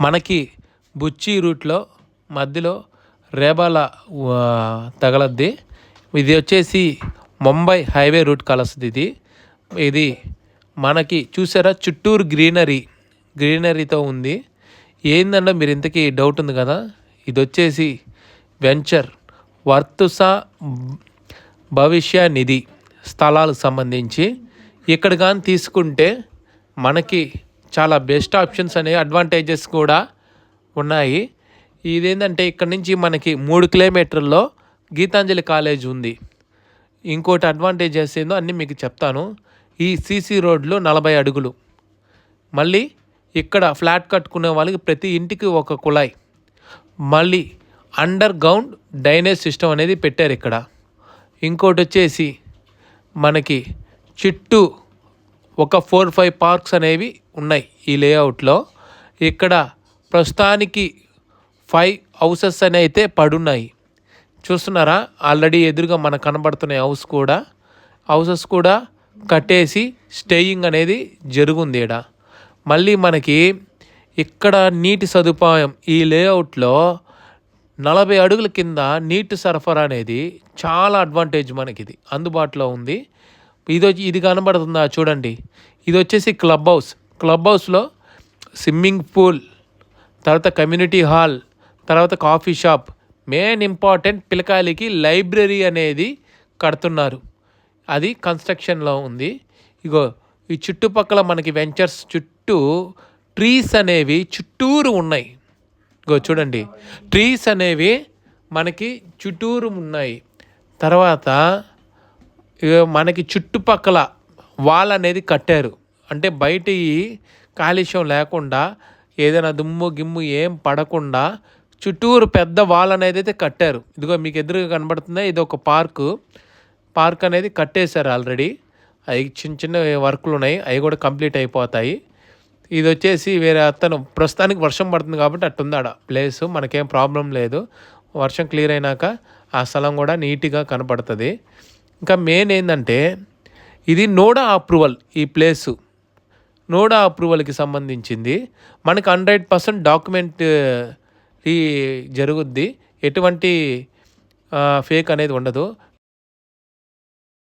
మనకి బుచ్చి రూట్లో మధ్యలో రేబాల తగలద్ది. ఇది వచ్చేసి ముంబై హైవే రూట్ కలుస్తుంది ఇది. ఇది మనకి చూసారా? చుట్టూరు గ్రీనరీ గ్రీనరీతో ఉంది. ఏందంటే మీరు ఇంతకీ డౌట్ ఉంది కదా? ఇది వచ్చేసి వెంచర్ వర్తుసా భవిష్య నిధి స్థలాలకు సంబంధించి. ఇక్కడ కానీ తీసుకుంటే మనకి చాలా బెస్ట్ ఆప్షన్స్ అనే అడ్వాంటేజెస్ కూడా ఉన్నాయి. ఇదేంటంటే ఇక్కడ నుంచి మనకి మూడు కిలోమీటర్లో గీతాంజలి కాలేజ్ ఉంది. ఇంకోటి అడ్వాంటేజెస్ ఏందో అన్నీ మీకు చెప్తాను. ఈ సీసీ రోడ్లు నలభై అడుగులు. మళ్ళీ ఇక్కడ ఫ్లాట్ కట్టుకునే వాళ్ళకి ప్రతి ఇంటికి ఒక కుళాయి. మళ్ళీ అండర్ గ్రౌండ్ డ్రైనేజ్ సిస్టమ్ అనేది పెట్టారు ఇక్కడ. ఇంకోటి వచ్చేసి మనకి చుట్టూ ఒక ఫోర్ ఫైవ్ పార్క్స్ అనేవి ఉన్నాయి ఈ లేఅవుట్లో. ఇక్కడ ప్రస్తుతానికి ఫైవ్ హౌసెస్ అని అయితే పడున్నాయి. చూస్తున్నారా? ఆల్రెడీ ఎదురుగా మనకు కనబడుతున్న హౌస్ కూడా. హౌసెస్ కూడా కట్టేసి స్టేయింగ్ అనేది జరుగుంది ఇక్కడ మళ్ళీ మనకి ఇక్కడ నీటి సదుపాయం ఈ లేఅవుట్లో నలభై అడుగుల కింద నీటి సరఫరా అనేది చాలా అడ్వాంటేజ్ మనకి ఇది అందుబాటులో ఉంది. ఇది వచ్చి ఇది కనబడుతుందా? చూడండి. ఇది వచ్చేసి క్లబ్ హౌస్. క్లబ్ హౌస్లో స్విమ్మింగ్ పూల్ తర్వాత కమ్యూనిటీ హాల్ తర్వాత కాఫీ షాప్. మెయిన్ ఇంపార్టెంట్ పిల్లకాయలకి లైబ్రరీ అనేది కడుతున్నారు. అది కన్స్ట్రక్షన్లో ఉంది. ఇగో ఈ చుట్టుపక్కల మనకి వెంచర్స్ చుట్టూ ట్రీస్ అనేవి చుట్టూరు ఉన్నాయి. ఇగో చూడండి. ట్రీస్ అనేవి మనకి చుట్టూరు ఉన్నాయి. తర్వాత మనకి చుట్టుపక్కల వాల్ అనేది కట్టారు. అంటే బయట కాలుష్యం లేకుండా ఏదైనా దుమ్ము గిమ్ము ఏం పడకుండా చుట్టూరు పెద్ద వాల్ అనేది అయితే కట్టారు. ఇదిగో మీకు ఎదురుగా కనబడుతుందా? ఇది ఒక పార్కు. పార్క్ అనేది కట్టేశారు ఆల్రెడీ. అవి చిన్న చిన్న వర్కులు ఉన్నాయి. అవి కూడా కంప్లీట్ అయిపోతాయి. ఇది వచ్చేసి వేరే అతను ప్రస్తుతానికి వర్షం పడుతుంది కాబట్టి అట్టుందాడ ప్లేస్ మనకేం ప్రాబ్లం లేదు. వర్షం క్లియర్ అయినాక ఆ స్థలం కూడా నీట్గా కనపడుతుంది. ఇంకా మెయిన్ ఏంటంటే ఇది నోడా అప్రూవల్ ఈ ప్లేసు. నోడా అప్రూవల్కి సంబంధించింది. మనకి హండ్రెడ్ పర్సెంట్ డాక్యుమెంట్ ఈ జరుగుద్ది. ఎటువంటి ఫేక్ అనేది ఉండదు.